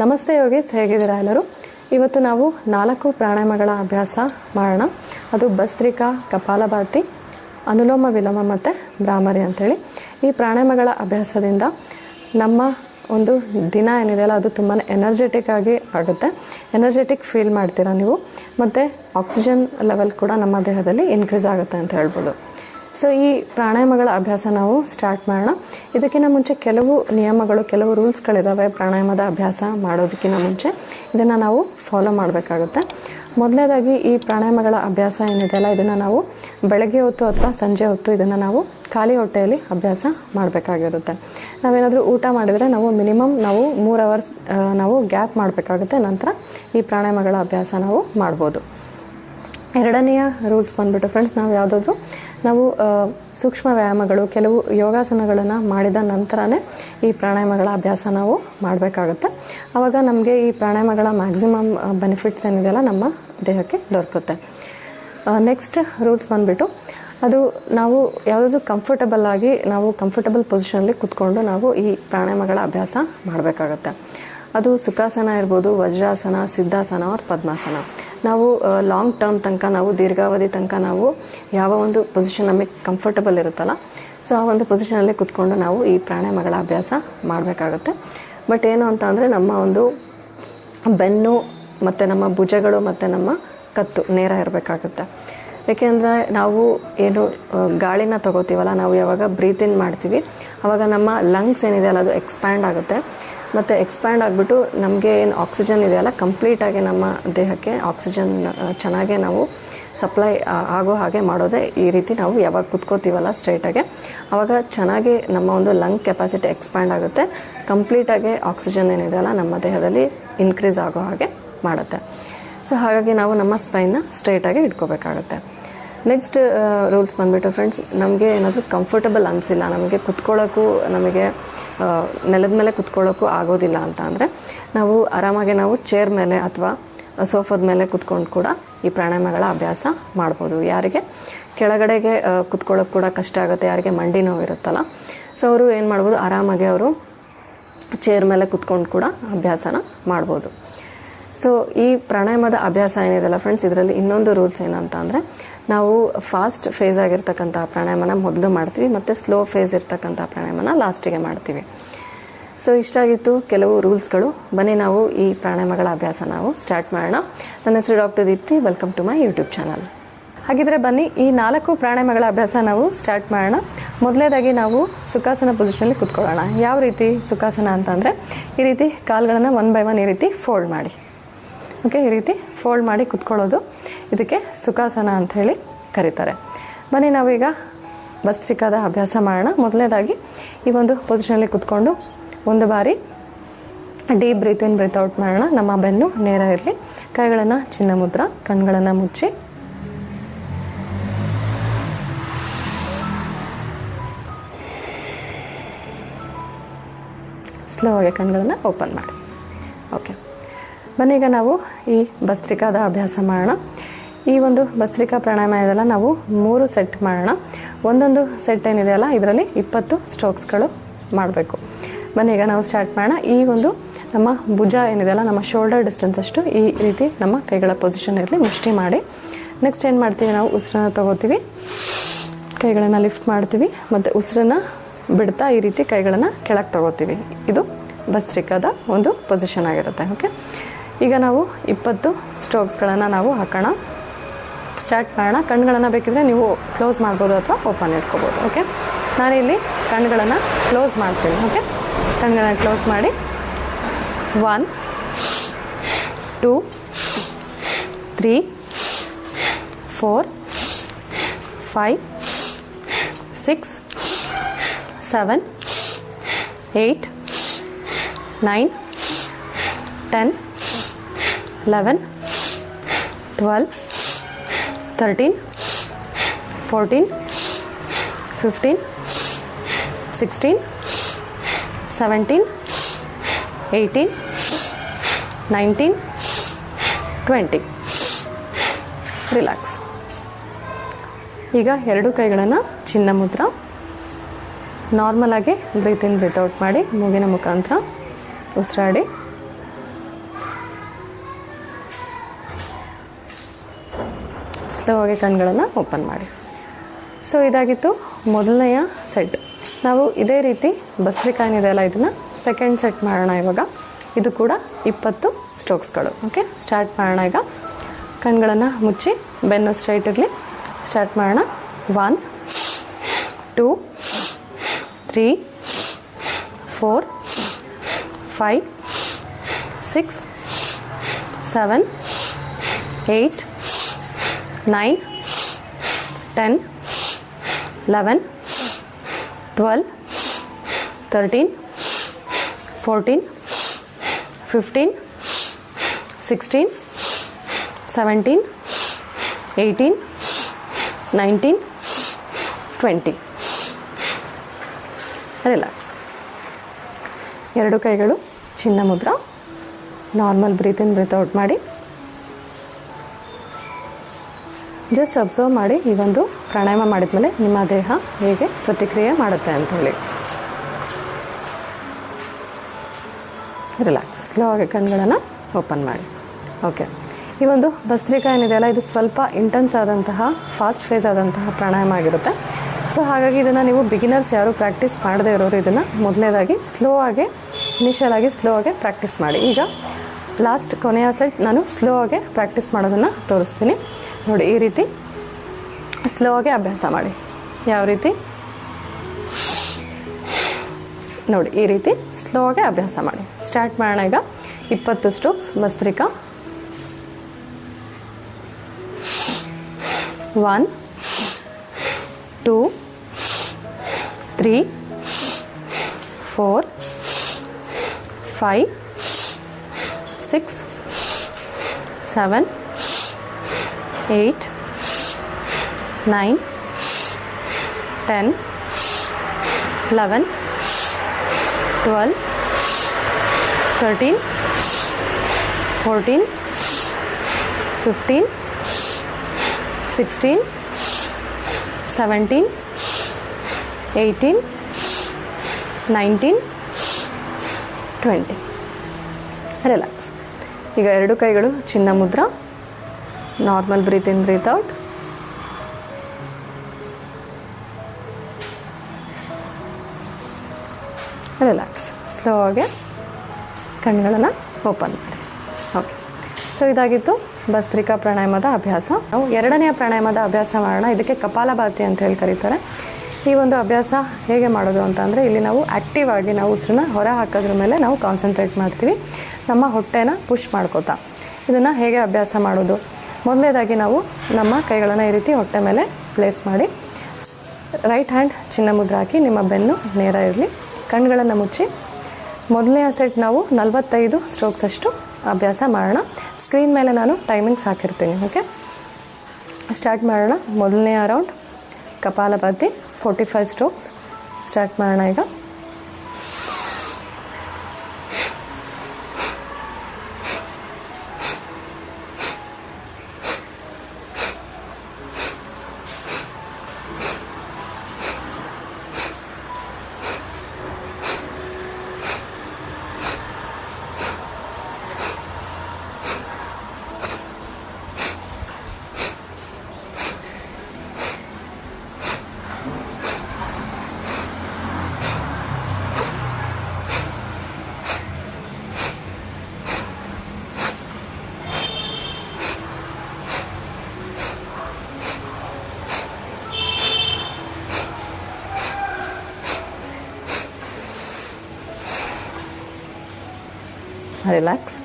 ನಮಸ್ತೆ ಯೋಗೀಸ್, ಹೇಗಿದ್ದೀರಾ ಎಲ್ಲರೂ? ಇವತ್ತು ನಾವು ನಾಲ್ಕು ಪ್ರಾಣಾಯಾಮಗಳ ಅಭ್ಯಾಸ ಮಾಡೋಣ. ಅದು ಭಸ್ತ್ರಿಕಾ ಕಪಾಲಭಾತಿ, ಅನುಲೋಮ ವಿಲೋಮ ಮತ್ತು ಭ್ರಾಮರಿ ಅಂಥೇಳಿ ಈ ಪ್ರಾಣಾಯಾಮಗಳ ಅಭ್ಯಾಸದಿಂದ ನಮ್ಮ ಒಂದು ದಿನ ಏನಿದೆಯಲ್ಲ ಅದು ತುಂಬಾ ಎನರ್ಜೆಟಿಕ್ ಆಗಿ ಆಗುತ್ತೆ. ಎನರ್ಜೆಟಿಕ್ ಫೀಲ್ ಮಾಡ್ತೀರಾ ನೀವು? ಮತ್ತು ಆಕ್ಸಿಜನ್ ಲೆವೆಲ್ ಕೂಡ ನಮ್ಮ ದೇಹದಲ್ಲಿ ಇನ್ಕ್ರೀಸ್ ಆಗುತ್ತೆ ಅಂತ ಹೇಳ್ಬೋದು. ಸೊ ಈ ಪ್ರಾಣಾಯಾಮಗಳ ಅಭ್ಯಾಸ ನಾವು ಸ್ಟಾರ್ಟ್ ಮಾಡೋಣ. ಇದಕ್ಕಿಂತ ಮುಂಚೆ ಕೆಲವು ನಿಯಮಗಳು, ಕೆಲವು ರೂಲ್ಸ್ಗಳಿದ್ದಾವೆ ಪ್ರಾಣಾಯಾಮದ ಅಭ್ಯಾಸ ಮಾಡೋದಕ್ಕಿಂತ ಮುಂಚೆ. ಇದನ್ನು ನಾವು ಫಾಲೋ ಮಾಡಬೇಕಾಗುತ್ತೆ. ಮೊದಲನೇದಾಗಿ ಈ ಪ್ರಾಣಾಯಾಮಗಳ ಅಭ್ಯಾಸ ಏನಿದೆಯಲ್ಲ ಇದನ್ನು ನಾವು ಬೆಳಗ್ಗೆ ಹೊತ್ತು ಅಥವಾ ಸಂಜೆ ಹೊತ್ತು ಇದನ್ನು ನಾವು ಖಾಲಿ ಹೊಟ್ಟೆಯಲ್ಲಿ ಅಭ್ಯಾಸ ಮಾಡಬೇಕಾಗಿರುತ್ತೆ. ನಾವೇನಾದರೂ ಊಟ ಮಾಡಿದರೆ ನಾವು ಮಿನಿಮಮ್ ನಾವು ಮೂರು ಅವರ್ಸ್ ನಾವು ಗ್ಯಾಪ್ ಮಾಡಬೇಕಾಗುತ್ತೆ. ನಂತರ ಈ ಪ್ರಾಣಾಯಾಮಗಳ ಅಭ್ಯಾಸ ನಾವು ಮಾಡ್ಬೋದು. ಎರಡನೆಯ ರೂಲ್ಸ್ ಬಂದುಬಿಟ್ಟು ಫ್ರೆಂಡ್ಸ್ ನಾವು ಯಾವುದಾದ್ರೂ ನಾವು ಸೂಕ್ಷ್ಮ ವ್ಯಾಯಾಮಗಳು, ಕೆಲವು ಯೋಗಾಸನಗಳನ್ನು ಮಾಡಿದ ನಂತರನೇ ಈ ಪ್ರಾಣಾಯಾಮಗಳ ಅಭ್ಯಾಸ ನಾವು ಮಾಡಬೇಕಾಗುತ್ತೆ. ಆವಾಗ ನಮಗೆ ಈ ಪ್ರಾಣಾಯಾಮಗಳ ಮ್ಯಾಕ್ಸಿಮಮ್ ಬೆನಿಫಿಟ್ಸ್ ಏನಿದೆಯಲ್ಲ ನಮ್ಮ ದೇಹಕ್ಕೆ ದೊರಕುತ್ತೆ. ನೆಕ್ಸ್ಟ್ ರೂಲ್ಸ್ ಬಂದುಬಿಟ್ಟು, ಅದು ನಾವು ಯಾವುದಾದ್ರೂ ಕಂಫರ್ಟಬಲ್ ಆಗಿ ನಾವು ಕಂಫರ್ಟಬಲ್ ಪೊಸಿಷನಲ್ಲಿ ಕುತ್ಕೊಂಡು ನಾವು ಈ ಪ್ರಾಣಾಯಾಮಗಳ ಅಭ್ಯಾಸ ಮಾಡಬೇಕಾಗತ್ತೆ. ಅದು ಸುಖಾಸನ ಇರ್ಬೋದು, ವಜ್ರಾಸನ, ಸಿದ್ಧಾಸನ ಅವ್ರ ಪದ್ಮಾಸನ. ನಾವು ಲಾಂಗ್ ಟರ್ಮ್ ತನಕ ನಾವು, ದೀರ್ಘಾವಧಿ ತನಕ ನಾವು ಯಾವ ಒಂದು ಪೊಸಿಷನ್ ನಮಗೆ ಕಂಫರ್ಟಬಲ್ ಇರುತ್ತಲ್ಲ, ಸೊ ಆ ಒಂದು ಪೊಸಿಷನಲ್ಲಿ ಕುತ್ಕೊಂಡು ನಾವು ಈ ಪ್ರಾಣಾಯಾಮಗಳ ಅಭ್ಯಾಸ ಮಾಡಬೇಕಾಗುತ್ತೆ. ಬಟ್ ಏನು ಅಂತ ಅಂದರೆ ನಮ್ಮ ಒಂದು ಬೆನ್ನು ಮತ್ತು ನಮ್ಮ ಭುಜಗಳು ಮತ್ತು ನಮ್ಮ ಕತ್ತು ನೇರ ಇರಬೇಕಾಗುತ್ತೆ. ಏಕೆಂದರೆ ನಾವು ಏನು ಗಾಳಿನ ತಗೋತೀವಲ್ಲ, ನಾವು ಯಾವಾಗ ಬ್ರೀತಿನ್ ಮಾಡ್ತೀವಿ ಆವಾಗ ನಮ್ಮ ಲಂಗ್ಸ್ ಏನಿದೆಯಲ್ಲ ಅದು ಎಕ್ಸ್ಪ್ಯಾಂಡ್ ಆಗುತ್ತೆ. ಮತ್ತು ಎಕ್ಸ್ಪ್ಯಾಂಡ್ ಆಗಿಬಿಟ್ಟು ನಮಗೆ ಏನು ಆಕ್ಸಿಜನ್ ಇದೆಯಲ್ಲ ಕಂಪ್ಲೀಟಾಗಿ ನಮ್ಮ ದೇಹಕ್ಕೆ ಆಕ್ಸಿಜನ್ ಚೆನ್ನಾಗೆ ನಾವು ಸಪ್ಲೈ ಆಗೋ ಹಾಗೆ ಮಾಡೋದೇ ಈ ರೀತಿ ನಾವು ಯಾವಾಗ ಕುತ್ಕೋತೀವಲ್ಲ ಸ್ಟ್ರೈಟಾಗೆ ಆವಾಗ ಚೆನ್ನಾಗಿ ನಮ್ಮ ಒಂದು ಲಂಗ್ ಕೆಪಾಸಿಟಿ ಎಕ್ಸ್ಪ್ಯಾಂಡ್ ಆಗುತ್ತೆ. ಕಂಪ್ಲೀಟಾಗಿ ಆಕ್ಸಿಜನ್ ಏನಿದೆಯಲ್ಲ ನಮ್ಮ ದೇಹದಲ್ಲಿ ಇನ್ಕ್ರೀಸ್ ಆಗೋ ಹಾಗೆ ಮಾಡುತ್ತೆ. ಸೊ ಹಾಗಾಗಿ ನಾವು ನಮ್ಮ ಸ್ಪೈನ್ನ ಸ್ಟ್ರೈಟಾಗಿ ಇಟ್ಕೋಬೇಕಾಗುತ್ತೆ. ನೆಕ್ಸ್ಟ್ ರೂಲ್ಸ್ ಬಂದುಬಿಟ್ಟು ಫ್ರೆಂಡ್ಸ್ ನಮಗೆ ಏನಾದರೂ ಕಂಫರ್ಟಬಲ್ ಅನಿಸಿಲ್ಲ, ನಮಗೆ ಕುತ್ಕೊಳ್ಳೋಕ್ಕೂ ನಮಗೆ ನೆಲದ ಮೇಲೆ ಕುತ್ಕೊಳ್ಳೋಕ್ಕೂ ಆಗೋದಿಲ್ಲ ಅಂತ ಅಂದರೆ, ನಾವು ಆರಾಮಾಗಿ ನಾವು ಚೇರ್ ಮೇಲೆ ಅಥವಾ ಸೋಫಾದ ಮೇಲೆ ಕುತ್ಕೊಂಡು ಕೂಡ ಈ ಪ್ರಾಣಾಯಾಮಗಳ ಅಭ್ಯಾಸ ಮಾಡ್ಬೋದು. ಯಾರಿಗೆ? ಕೆಳಗಡೆಗೆ ಕುತ್ಕೊಳ್ಳೋಕೆ ಕೂಡ ಕಷ್ಟ ಆಗುತ್ತೆ, ಯಾರಿಗೆ ಮಂಡಿ ನೋವು ಇರುತ್ತಲ್ಲ. ಸೊ ಅವರು ಏನು ಮಾಡ್ಬೋದು? ಆರಾಮಾಗಿ ಅವರು ಚೇರ್ ಮೇಲೆ ಕುತ್ಕೊಂಡು ಕೂಡ ಅಭ್ಯಾಸನ ಮಾಡ್ಬೋದು. ಸೊ ಈ ಪ್ರಾಣಾಯಾಮದ ಅಭ್ಯಾಸ ಏನಿದೆಲ್ಲ ಫ್ರೆಂಡ್ಸ್ ಇದರಲ್ಲಿ ಇನ್ನೊಂದು ರೂಲ್ಸ್ ಏನಂತ ಅಂದರೆ ನಾವು ಫಾಸ್ಟ್ ಫೇಸ್ ಆಗಿರ್ತಕ್ಕಂಥ ಪ್ರಾಣಾಯಾಮನ ಮೊದಲು ಮಾಡ್ತೀವಿ, ಮತ್ತು ಸ್ಲೋ ಫೇಸ್ ಇರ್ತಕ್ಕಂಥ ಪ್ರಾಣಾಯಾಮನ ಲಾಸ್ಟಿಗೆ ಮಾಡ್ತೀವಿ. ಸೊ ಇಷ್ಟಾಗಿತ್ತು ಕೆಲವು ರೂಲ್ಸ್ಗಳು ಬನ್ನಿ ನಾವು ಈ ಪ್ರಾಣಾಯಾಮಗಳ ಅಭ್ಯಾಸ ನಾವು ಸ್ಟಾರ್ಟ್ ಮಾಡೋಣ. ನನ್ನ ಹೆಸರು doctor Deepti welcome to my YouTube channel ಹಾಗಿದ್ರೆ ಬನ್ನಿ, ಈ ನಾಲ್ಕು ಪ್ರಾಣಾಯಾಮಗಳ ಅಭ್ಯಾಸ ನಾವು ಸ್ಟಾರ್ಟ್ ಮಾಡೋಣ. ಮೊದಲನೇದಾಗಿ ನಾವು ಸುಖಾಸನ ಪೊಸಿಷನಲ್ಲಿ ಕುತ್ಕೊಳ್ಳೋಣ. ಯಾವ ರೀತಿ ಸುಖಾಸನ ಅಂತಂದರೆ, ಈ ರೀತಿ ಕಾಲುಗಳನ್ನು ಒನ್ ಬೈ ಒನ್ ಈ ರೀತಿ ಫೋಲ್ಡ್ ಮಾಡಿ. ಓಕೆ ಈ ರೀತಿ ಫೋಲ್ಡ್ ಮಾಡಿ ಕುತ್ಕೊಳ್ಳೋದು. ಇದಕ್ಕೆ ಸುಖಾಸನ ಅಂತ ಹೇಳಿ ಕರೀತಾರೆ. ಬನ್ನಿ ನಾವೀಗ ಭಸ್ತ್ರಿಕಾದ ಅಭ್ಯಾಸ ಮಾಡೋಣ. ಮೊದಲನೇದಾಗಿ ಈ ಒಂದು ಪೊಸಿಷನಲ್ಲಿ ಕುತ್ಕೊಂಡು ಒಂದು ಬಾರಿ deep breathe in breathe out ಮಾಡೋಣ. ನಮ್ಮ ಬೆನ್ನು ನೇರ ಇರಲಿ. ಕೈಗಳನ್ನು ಚಿನ್ನ ಮುದ್ರ, ಕಣ್ಗಳನ್ನು ಮುಚ್ಚಿ. ಸ್ಲೋ ಆಗಿ ಕಣ್ಗಳನ್ನು ಓಪನ್ ಮಾಡಿ. ಓಕೆ ಬನ್ನಿ ಈಗ ನಾವು ಈ ಭಸ್ತ್ರಿಕಾದ ಅಭ್ಯಾಸ ಮಾಡೋಣ. ಈ ಒಂದು ಭಸ್ತ್ರಿಕಾ ಪ್ರಾಣಾಯಾಮ ಇದೆಲ್ಲ ನಾವು ಮೂರು ಸೆಟ್ ಮಾಡೋಣ. ಒಂದೊಂದು ಸೆಟ್ ಏನಿದೆಯಲ್ಲ, ಇದರಲ್ಲಿ ಇಪ್ಪತ್ತು ಸ್ಟ್ರೋಕ್ಸ್ಗಳು ಮಾಡಬೇಕು. ಬನ್ನಿ, ಈಗ ನಾವು ಸ್ಟಾರ್ಟ್ ಮಾಡೋಣ. ಈ ಒಂದು ನಮ್ಮ ಭುಜ ಏನಿದೆಯಲ್ಲ, ನಮ್ಮ ಶೋಲ್ಡರ್ ಡಿಸ್ಟೆನ್ಸ್ ಅಷ್ಟು ಈ ರೀತಿ ನಮ್ಮ ಕೈಗಳ ಪೊಸಿಷನ್ ಇರಲಿ, ಮುಷ್ಟಿ ಮಾಡಿ. ನೆಕ್ಸ್ಟ್ ಏನು ಮಾಡ್ತೀವಿ ನಾವು? ಉಸಿರನ್ನ ತಗೋತೀವಿ. ಕೈಗಳನ್ನು ಲಿಫ್ಟ್ ಮಾಡ್ತೀವಿ ಮತ್ತು ಉಸಿರನ್ನ ಬಿಡ್ತಾ ಈ ರೀತಿ ಕೈಗಳನ್ನು ಕೆಳಗೆ ತಗೋತೀವಿ. ಇದು ಭಸ್ತ್ರಿಕಾದ ಒಂದು ಪೊಸಿಷನ್ ಆಗಿರುತ್ತೆ ಓಕೆ ಈಗ ನಾವು ಇಪ್ಪತ್ತು ಸ್ಟ್ರೋಕ್ಸ್ಗಳನ್ನು ನಾವು ಹಾಕೋಣ. ಸ್ಟಾರ್ಟ್ ಮಾಡೋಣ. ಕಣ್ಣುಗಳನ್ನು ಬೇಕಿದ್ರೆ ನೀವು ಕ್ಲೋಸ್ ಮಾಡ್ಬೋದು ಅಥವಾ ಓಪನ್ ಇಟ್ಕೋಬೋದು, ಓಕೆ? ನಾನಿಲ್ಲಿ ಕಣ್ಣುಗಳನ್ನು ಕ್ಲೋಸ್ ಮಾಡ್ತೀನಿ, ಓಕೆ? ಕಣ್ಗಳನ್ನು ಕ್ಲೋಸ್ ಮಾಡಿ. One, two, three, four, five, six, seven, eight, nine, ten, eleven, twelve thirteen fourteen fifteen sixteen seventeen eighteen nineteen twenty relax ಈಗ ಎರಡು ಕೈಗಳನ್ನು ಚಿನ್ನ ಮುದ್ರ ನಾರ್ಮಲಾಗಿ ಬ್ರೀತ್ ಇನ್ ಬ್ರೀತ್ ಔಟ್ ಮಾಡಿ ಮೂಗಿನ ಮುಖಾಂತರ ಉಸಿರಾಡಿ. ಸ್ಲೋ ಆಗಿ ಕಣ್ಗಳನ್ನು ಓಪನ್ ಮಾಡಿ. ಸೊ ಇದಾಗಿತ್ತು ಮೊದಲನೆಯ ಸೆಟ್ ನಾವು ಇದೇ ರೀತಿ ಭಸ್ತ್ರಿಕಾ ಇದೆಯಲ್ಲ ಇದನ್ನು ಸೆಕೆಂಡ್ ಸೆಟ್ ಮಾಡೋಣ ಇವಾಗ. ಇದು ಕೂಡ ಇಪ್ಪತ್ತು ಸ್ಟ್ರೋಕ್ಸ್ಗಳು ಓಕೆ ಸ್ಟಾರ್ಟ್ ಮಾಡೋಣ ಈಗ. ಕಣ್ಗಳನ್ನು ಮುಚ್ಚಿ, ಬೆನ್ನು ಸ್ಟ್ರೈಟ್ ಇರಲಿ. ಸ್ಟಾರ್ಟ್ ಮಾಡೋಣ. One two three four five six seven eight nine ten eleven twelve thirteen fourteen fifteen sixteen seventeen eighteen nineteen twenty relax ಎರಡು ಕೈಗಳು chin mudra normal breathe in breathe out ಮಾಡಿ just observe ಮಾಡಿ ಈ ಒಂದು ಪ್ರಾಣಾಯಾಮ ಮಾಡಿದ ಮೇಲೆ ನಿಮ್ಮ ದೇಹ ಹೇಗೆ ಪ್ರತಿಕ್ರಿಯೆ ಮಾಡುತ್ತೆ ಅಂಥೇಳಿ ರಿಲ್ಯಾಕ್ಸ್ ಸ್ಲೋ ಆಗಿ ಕಣ್ಗಳನ್ನು ಓಪನ್ ಮಾಡಿ. ಓಕೆ ಈ ಒಂದು ಭಸ್ತ್ರಿಕಾ ಏನಿದೆಯಲ್ಲ ಇದು ಸ್ವಲ್ಪ ಇಂಟೆನ್ಸ್ ಆದಂತಹ ಫಾಸ್ಟ್ ಫೇಸ್ ಆದಂತಹ ಪ್ರಾಣಾಯಾಮ ಆಗಿರುತ್ತೆ. ಸೊ ಹಾಗಾಗಿ ಇದನ್ನು ನೀವು ಬಿಗಿನರ್ಸ್ ಯಾರು ಪ್ರಾಕ್ಟೀಸ್ ಮಾಡದೇ ಇರೋರು ಇದನ್ನು ಮೊದಲನೇದಾಗಿ ಸ್ಲೋ ಆಗಿ ಇನಿಷಿಯಲ್ ಆಗಿ ಸ್ಲೋ ಆಗಿ ಪ್ರಾಕ್ಟೀಸ್ ಮಾಡಿ. ಈಗ ಲಾಸ್ಟ್ ಕೊನೆಯ ಸೆಟ್ ನಾನು ಸ್ಲೋ ಆಗಿ ಪ್ರಾಕ್ಟೀಸ್ ಮಾಡೋದನ್ನು ತೋರಿಸ್ತೀನಿ. ನೋಡಿ, ಈ ರೀತಿ ಸ್ಲೋ ಆಗಿ ಅಭ್ಯಾಸ ಮಾಡಿ. ಯಾವ ರೀತಿ? ನೋಡಿ, ಈ ರೀತಿ ಸ್ಲೋ ಆಗಿ ಅಭ್ಯಾಸ ಮಾಡಿ. ಸ್ಟಾರ್ಟ್ ಮಾಡೋಣ ಈಗ. ಇಪ್ಪತ್ತು strokes bhastrika one two three four five six seven eight nine ten eleven twelve thirteen fourteen fifteen sixteen seventeen eighteen nineteen twenty relax ಈಗ ಎರಡು ಕೈಗಳು chin mudra normal breathe in breathe out relax slow ಆಗಿ ಕಣ್ಗಳನ್ನು open ಮಾಡಿ. Okay so ಇದಾಗಿತ್ತು ಭಸ್ತ್ರಿಕಾ ಪ್ರಾಣಾಯಾಮದ ಅಭ್ಯಾಸ. ನಾವು ಎರಡನೆಯ ಪ್ರಾಣಾಯಾಮದ ಅಭ್ಯಾಸ ಮಾಡೋಣ. ಇದಕ್ಕೆ ಕಪಾಲಭಾತಿ ಅಂತ ಹೇಳಿ ಕರೀತಾರೆ. ಈ ಒಂದು ಅಭ್ಯಾಸ ಹೇಗೆ ಮಾಡೋದು ಅಂತ ಅಂದರೆ, ಇಲ್ಲಿ ನಾವು ಆ್ಯಕ್ಟಿವ್ ಆಗಿ ನಾವು ಉಸಿರನ್ನ ಹೊರ ಹಾಕೋದ್ರ ಮೇಲೆ ನಾವು ಕಾನ್ಸಂಟ್ರೇಟ್ ಮಾಡ್ತೀವಿ. ನಮ್ಮ ಹೊಟ್ಟೆನ ಪುಷ್ ಮಾಡ್ಕೋತಾ. ಇದನ್ನು ಹೇಗೆ ಅಭ್ಯಾಸ ಮಾಡೋದು? ಮೊದಲನೇದಾಗಿ ನಾವು ನಮ್ಮ ಕೈಗಳನ್ನು ಈ ರೀತಿ ಹೊಟ್ಟೆ ಮೇಲೆ ಪ್ಲೇಸ್ ಮಾಡಿ. ರೈಟ್ ಹ್ಯಾಂಡ್ ಚಿನ್ನ ಮುದ್ರೆ ಹಾಕಿ, ನಿಮ್ಮ ಬೆನ್ನು ನೇರ ಇರಲಿ. ಕಣ್ಗಳನ್ನು ಮುಚ್ಚಿ. ಮೊದಲನೆಯ ಸೆಟ್ ನಾವು ನಲವತ್ತೈದು ಸ್ಟ್ರೋಕ್ಸ್ ಅಷ್ಟು ಅಭ್ಯಾಸ ಮಾಡೋಣ. ಸ್ಕ್ರೀನ್ ಮೇಲೆ ನಾನು ಟೈಮಿಂಗ್ಸ್ ಹಾಕಿರ್ತೀನಿ ಓಕೆ ಸ್ಟಾರ್ಟ್ ಮಾಡೋಣ. ಮೊದಲನೇ round kapalbhati forty five strokes start ಮಾಡೋಣ ಈಗ. ರಿಲ್ಯಾಕ್ಸ್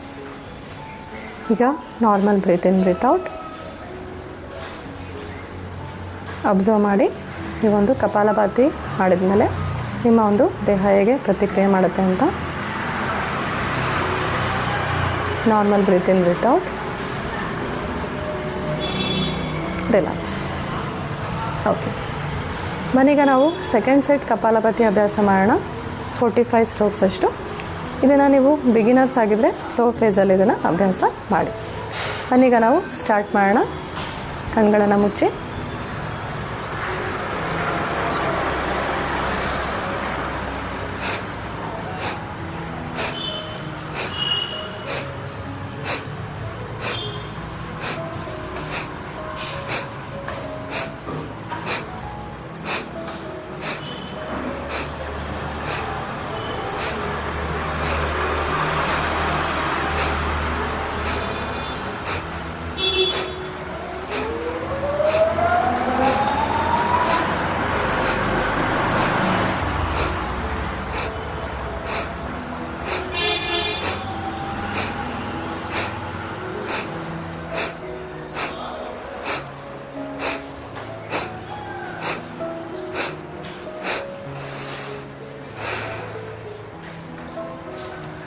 ಈಗ normal breathe in breathe out observe ಮಾಡಿ. ಈ ಒಂದು ಕಪಾಲಭಾತಿ ಮಾಡಿದ್ಮೇಲೆ ನಿಮ್ಮ ಒಂದು ದೇಹ ಹೇಗೆ ಪ್ರತಿಕ್ರಿಯೆ ಮಾಡುತ್ತೆ ಅಂತ. Normal breathe in breathe out relax okay ಮನೀಗ ನಾವು ಸೆಕೆಂಡ್ ಸೆಟ್ ಕಪಾಲಭಾತಿ ಅಭ್ಯಾಸ ಮಾಡೋಣ. ಫೋರ್ಟಿ ಫೈವ್ ಸ್ಟ್ರೋಕ್ಸ್ ಅಷ್ಟು. ಇದನ್ನು ನೀವು ಬಿಗಿನರ್ಸ್ ಆಗಿದ್ದರೆ ಸ್ಲೋ ಫೇಸಲ್ಲಿ ಇದನ್ನು ಅಭ್ಯಾಸ ಮಾಡಿ. ಅನ್ನೀಗ ನಾವು ಸ್ಟಾರ್ಟ್ ಮಾಡೋಣ. ಕಣ್ಗಳನ್ನು ಮುಚ್ಚಿ.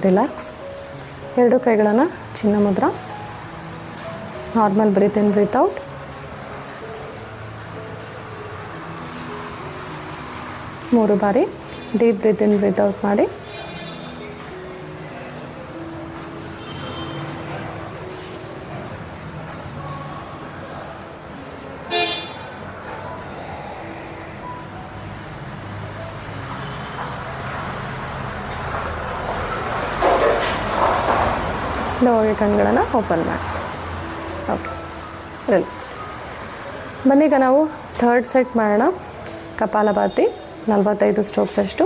ರಿಲ್ಯಾಕ್ಸ್. ಎರಡು ಕೈಗಳನ್ನು chin mudra normal breathe in, breathe out. ಮೂರು ಬಾರಿ deep breathe in, breathe out ಮಾಡಿ. ಸ್ಲೋಗೆ ಕಣ್ಗಳನ್ನು ಓಪನ್ ಮಾಡಿ. ಓಕೆ ರಿಲ್ಯಾಕ್ಸ್ ಬನ್ನೀಗ ನಾವು ಥರ್ಡ್ ಸೆಟ್ ಮಾಡೋಣ. ಕಪಾಲಭಾತಿ ನಲವತ್ತೈದು ಸ್ಟ್ರೋಕ್ಸ್ ಅಷ್ಟು.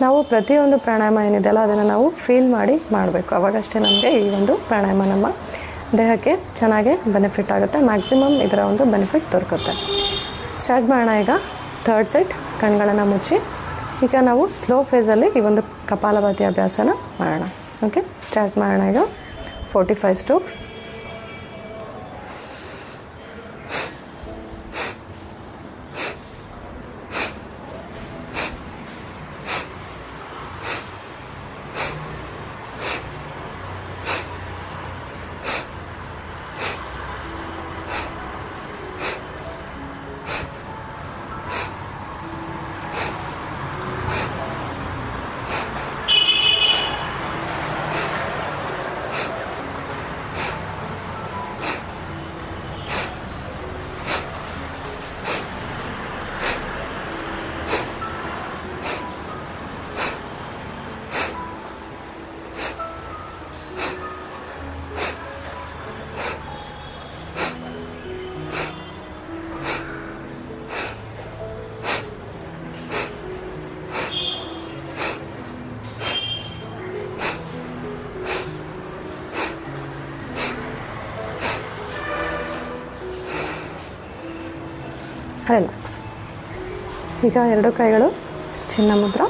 ನಾವು ಪ್ರತಿಯೊಂದು ಪ್ರಾಣಾಯಾಮ ಏನಿದೆಯಲ್ಲ ಅದನ್ನು ನಾವು ಫೀಲ್ ಮಾಡಿ ಮಾಡಬೇಕು. ಅವಾಗಷ್ಟೇ ನಮಗೆ ಈ ಒಂದು ಪ್ರಾಣಾಯಾಮ ನಮ್ಮ ದೇಹಕ್ಕೆ ಚೆನ್ನಾಗೆ ಬೆನಿಫಿಟ್ ಆಗುತ್ತೆ. ಮ್ಯಾಕ್ಸಿಮಮ್ ಇದರ ಒಂದು ಬೆನಿಫಿಟ್ ದೊರಕುತ್ತೆ. ಸ್ಟಾರ್ಟ್ ಮಾಡೋಣ ಈಗ. ಥರ್ಡ್ ಸೆಟ್ ಕಣ್ಗಳನ್ನು ಮುಚ್ಚಿ. ಈಗ ನಾವು ಸ್ಲೋ ಫೇಸಲ್ಲಿ ಈ ಒಂದು ಕಪಾಲಭಾತಿ ಅಭ್ಯಾಸನ ಮಾಡೋಣ. ಓಕೆ ಸ್ಟಾರ್ಟ್ ಮಾಡೋಣ ಈಗ. ಫೋರ್ಟಿ ಫೈವ್ ರಿಲ್ಯಾಕ್ಸ್ ಈಗ ಎರಡು ಕೈಗಳು chin mudra.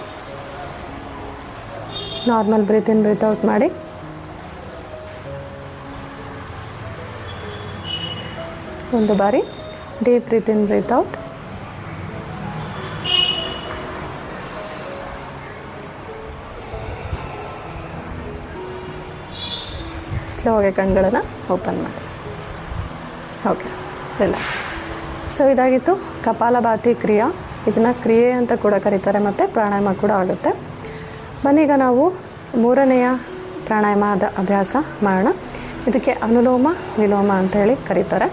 Normal breathe in breathe out ಮಾಡಿ. ಒಂದು ಬಾರಿ deep breathe in breathe out ಆಗಿ ಕಣ್ಗಳನ್ನು ಓಪನ್ ಮಾಡಿ. ಓಕೆ ರಿಲ್ಯಾಕ್ಸ್ ಸೊ ಇದಾಗಿತ್ತು ಕಪಾಲಭಾತಿ ಕ್ರಿಯಾ. ಇದನ್ನು ಕ್ರಿಯೆ ಅಂತ ಕೂಡ ಕರೀತಾರೆ ಮತ್ತು ಪ್ರಾಣಾಯಾಮ ಕೂಡ ಆಗುತ್ತೆ. ಬನ್ನೀಗ ನಾವು ಮೂರನೆಯ ಪ್ರಾಣಾಯಾಮದ ಅಭ್ಯಾಸ ಮಾಡೋಣ. ಇದಕ್ಕೆ ಅನುಲೋಮ, ವಿಲೋಮ ಅಂತೇಳಿ ಕರೀತಾರೆ.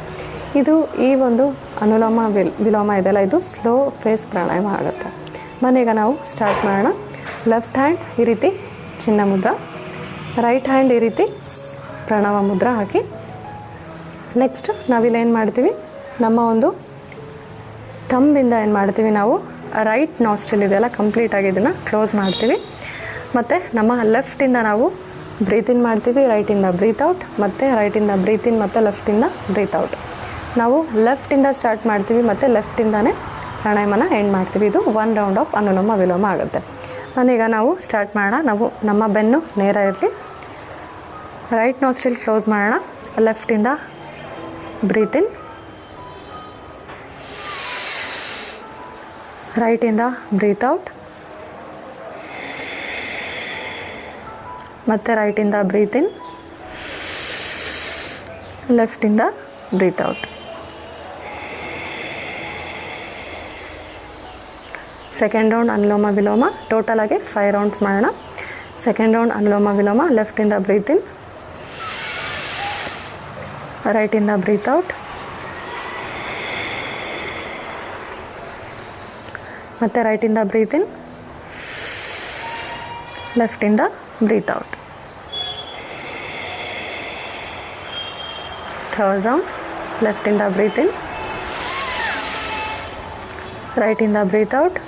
ಇದು ಈ ಒಂದು ಅನುಲೋಮ, ವಿಲ್, ವಿಲೋಮ ಇದೆಲ್ಲ ಇದು ಸ್ಲೋ ಫೇಸ್ ಪ್ರಾಣಾಯಾಮ ಆಗುತ್ತೆ. ಮನೆಗೆ ನಾವು ಸ್ಟಾರ್ಟ್ ಮಾಡೋಣ. ಲೆಫ್ಟ್ ಹ್ಯಾಂಡ್ ಈ ರೀತಿ ಚಿನ್ನ ಮುದ್ರ. ರೈಟ್ ಹ್ಯಾಂಡ್ ಈ ರೀತಿ ಪ್ರಣವ ಮುದ್ರ ಹಾಕಿ. ನೆಕ್ಸ್ಟ್ ನಾವಿಲ್ಲೇನು ಮಾಡ್ತೀವಿ? ನಮ್ಮ ಒಂದು ತಂಬಿಂದ ಏನು ಮಾಡ್ತೀವಿ ನಾವು? ರೈಟ್ ನಾಸ್ಟಿಲ್ ಇದೆಯಲ್ಲ ಕಂಪ್ಲೀಟಾಗಿ ಇದನ್ನು ಕ್ಲೋಸ್ ಮಾಡ್ತೀವಿ. ಮತ್ತು ನಮ್ಮ ಲೆಫ್ಟಿಂದ ನಾವು ಬ್ರೀತಿನ್ ಮಾಡ್ತೀವಿ ರೈಟಿಂದ ಬ್ರೀತ್ ಔಟ್ ಮತ್ತು ರೈಟಿಂದ ಬ್ರೀತ್ ಇನ್ ಮತ್ತು ಲೆಫ್ಟಿಂದ ಬ್ರೀತ್ ಔಟ್ ನಾವು ಲೆಫ್ಟಿಂದ ಸ್ಟಾರ್ಟ್ ಮಾಡ್ತೀವಿ, ಮತ್ತು ಲೆಫ್ಟಿಂದನೇ ಪ್ರಾಣಾಯಾಮನ ಎಂಡ್ ಮಾಡ್ತೀವಿ. ಇದು ಒನ್ ರೌಂಡ್ ಆಫ್ ಅನುಲೋಮ ವಿಲೋಮ ಆಗುತ್ತೆ. ನಾನೀಗ ನಾವು ಸ್ಟಾರ್ಟ್ ಮಾಡೋಣ. ನಾವು ನಮ್ಮ ಬೆನ್ನು ನೇರ ಇರಲಿ. ರೈಟ್ ನಾಸ್ಟಿಲ್ ಕ್ಲೋಸ್ ಮಾಡೋಣ. ಲೆಫ್ಟಿಂದ ಬ್ರೀತ್ ರೈಟಿಂದ ಬ್ರೀತ್ ಔಟ್ ಮತ್ತು ರೈಟಿಂದ ಬ್ರೀತ್ ಇನ್ ಇಂದ breathe out second round anulom vilom total ಆಗಿ ಫೈವ್ ರೌಂಡ್ಸ್ ಮಾಡೋಣ. ಸೆಕೆಂಡ್ ರೌಂಡ್ ಅನುಲೋಮ ವಿಲೋಮ ಲೆಫ್ಟಿಂದ ಬ್ರೀತ್ ಇನ್ ರೈಟಿಂದ ಬ್ರೀತ್ ಔಟ್ ಮತ್ತು ರೈಟಿಂದ ಬ್ರೀತ್ ಇನ್ ಲೆಫ್ಟಿಂದ ಬ್ರೀತ್ ಔಟ್ ಥರ್ಡ್ ರೌಂಡ್ ಲೆಫ್ಟಿಂದ ಬ್ರೀತ್ ಇನ್ ರೈಟಿಂದ ಬ್ರೀತ್ ಔಟ್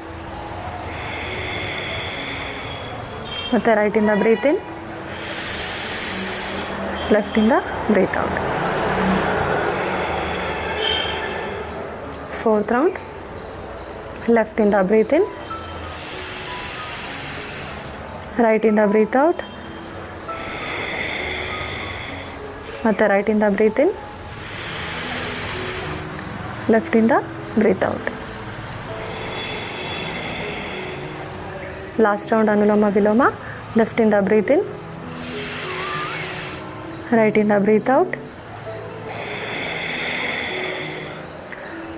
ಮತ್ತು ರೈಟಿಂದ ಬ್ರೀತ್ ಇನ್ ಲೆಫ್ಟಿಂದ ಬ್ರೀತ್ ಔಟ್ ಫೋರ್ತ್ ರೌಂಡ್ ಲೆಫ್ಟಿಂದ ಬ್ರೀತ್ ಇನ್ ರೈಟಿಂದ ಬ್ರೀತ್ ಔಟ್ ಮತ್ತು ರೈಟಿಂದ breathe in ಲೆಫ್ಟಿಂದ breathe out last round anulom vilom. ಲೆಫ್ಟಿಂದ breathe in ರೈಟಿಂದ ಬ್ರೀತ್ ಔಟ್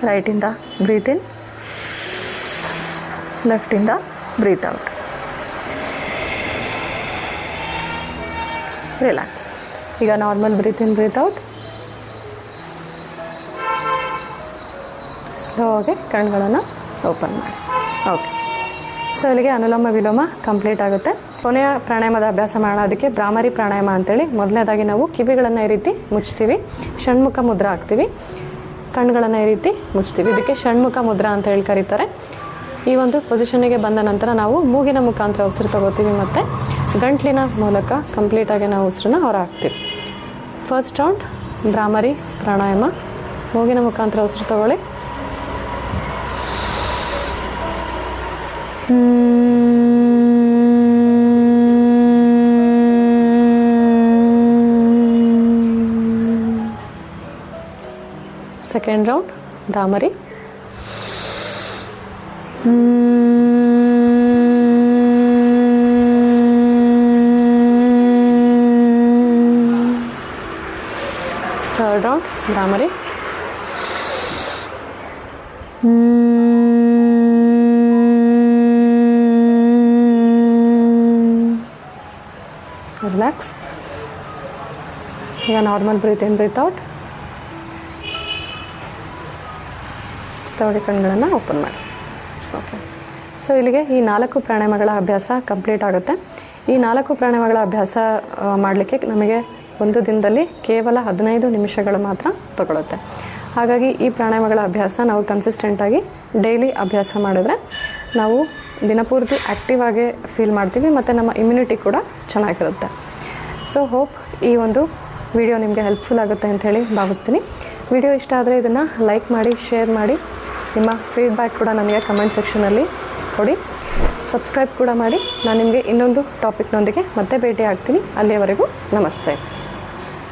ರೈಟಿಂದ ಬ್ರೀತ್ ಇನ್ ಲೆಫ್ಟಿಂದ ಬ್ರೀತ್ ಔಟ್. ರಿಲ್ಯಾಕ್ಸ್ ಈಗ normal breathe in, breathe out. Slow ಆಗಿ ಕಣ್ಗಳನ್ನು ಓಪನ್ ಮಾಡಿ. ಓಕೆ ಸೊ ಇಲ್ಲಿಗೆ ಅನುಲೋಮ ವಿಲೋಮ ಕಂಪ್ಲೀಟ್ ಆಗುತ್ತೆ. ಕೊನೆಯ ಪ್ರಾಣಾಯಾಮದ ಅಭ್ಯಾಸ ಮಾಡೋದಕ್ಕೆ ಭ್ರಾಮರಿ ಪ್ರಾಣಾಯಾಮ ಅಂತೇಳಿ ಮೊದಲನೇದಾಗಿ ನಾವು ಕಿವಿಗಳನ್ನು ಈ ರೀತಿ ಮುಚ್ತೀವಿ. ಷಣ್ಮುಖ ಮುದ್ರಾ ಹಾಕ್ತೀವಿ. ಕಣ್ಗಳನ್ನು ಈ ರೀತಿ ಮುಚ್ತೀವಿ. ಇದಕ್ಕೆ ಷಣ್ಮುಖ ಮುದ್ರಾ ಅಂತ ಹೇಳಿ ಕರೀತಾರೆ. ಈ ಒಂದು ಪೊಸಿಷನ್ನಿಗೆ ಬಂದ ನಂತರ ನಾವು ಮೂಗಿನ ಮುಖಾಂತರ ಉಸಿರು ತಗೋತೀವಿ ಮತ್ತು ಗಂಟ್ಲಿನ ಮೂಲಕ ಕಂಪ್ಲೀಟಾಗಿ ನಾವು ಉಸಿರನ್ನ ಹೊರ ಹಾಕ್ತೀವಿ ಫಸ್ಟ್ ರೌಂಡ್ ಭ್ರಾಮರಿ ಪ್ರಾಣಾಯಾಮ ಮೂಗಿನ ಮುಖಾಂತರ ಉಸಿರು ತಗೊಳ್ಳಿ. Second round bhramari third round bhramari relax ಈಗ normal breathe in breathe out ಸ್ಥಳೀಯ ಕಣ್ಗಳನ್ನು ಓಪನ್ ಮಾಡಿ. ಓಕೆ. ಸೊ ಇಲ್ಲಿಗೆ ಈ ನಾಲ್ಕು ಪ್ರಾಣಾಯಾಮಗಳ ಅಭ್ಯಾಸ ಕಂಪ್ಲೀಟ್ ಆಗುತ್ತೆ. ಈ ನಾಲ್ಕು ಪ್ರಾಣಾಯಾಮಗಳ ಅಭ್ಯಾಸ ಮಾಡಲಿಕ್ಕೆ ನಮಗೆ ಒಂದು ದಿನದಲ್ಲಿ ಕೇವಲ ಹದಿನೈದು ನಿಮಿಷಗಳು ಮಾತ್ರ ತಗೊಳುತ್ತೆ. ಹಾಗಾಗಿ ಈ ಪ್ರಾಣಾಯಾಮಗಳ ಅಭ್ಯಾಸ ನಾವು ಕನ್ಸಿಸ್ಟೆಂಟಾಗಿ ಡೈಲಿ ಅಭ್ಯಾಸ ಮಾಡಿದ್ರೆ ನಾವು ದಿನಪೂರ್ತಿ ಆ್ಯಕ್ಟಿವ್ ಆಗಿ ಫೀಲ್ ಮಾಡ್ತೀವಿ ಮತ್ತು ನಮ್ಮ ಇಮ್ಯುನಿಟಿ ಕೂಡ ಚೆನ್ನಾಗಿರುತ್ತೆ. ಸೊ ಹೋಪ್ ಈ ಒಂದು ವಿಡಿಯೋ ನಿಮಗೆ ಹೆಲ್ಪ್ಫುಲ್ ಆಗುತ್ತೆ ಅಂತ ಹೇಳಿ ಭಾವಿಸ್ತೀನಿ. ವಿಡಿಯೋ ಇಷ್ಟ ಆದರೆ ಇದನ್ನು ಲೈಕ್ ಮಾಡಿ ಶೇರ್ ಮಾಡಿ. ನಿಮ್ಮ ಫೀಡ್ಬ್ಯಾಕ್ ಕೂಡ ನನಗೆ ಕಮೆಂಟ್ ಸೆಕ್ಷನಲ್ಲಿ ಕೊಡಿ. ಸಬ್ಸ್ಕ್ರೈಬ್ ಕೂಡ ಮಾಡಿ. ನಾನು ನಿಮಗೆ ಇನ್ನೊಂದು ಟಾಪಿಕ್ನೊಂದಿಗೆ ಮತ್ತೆ ಭೇಟಿ ಆಗ್ತೀನಿ ಅಲ್ಲಿಯವರೆಗೂ ನಮಸ್ತೆ.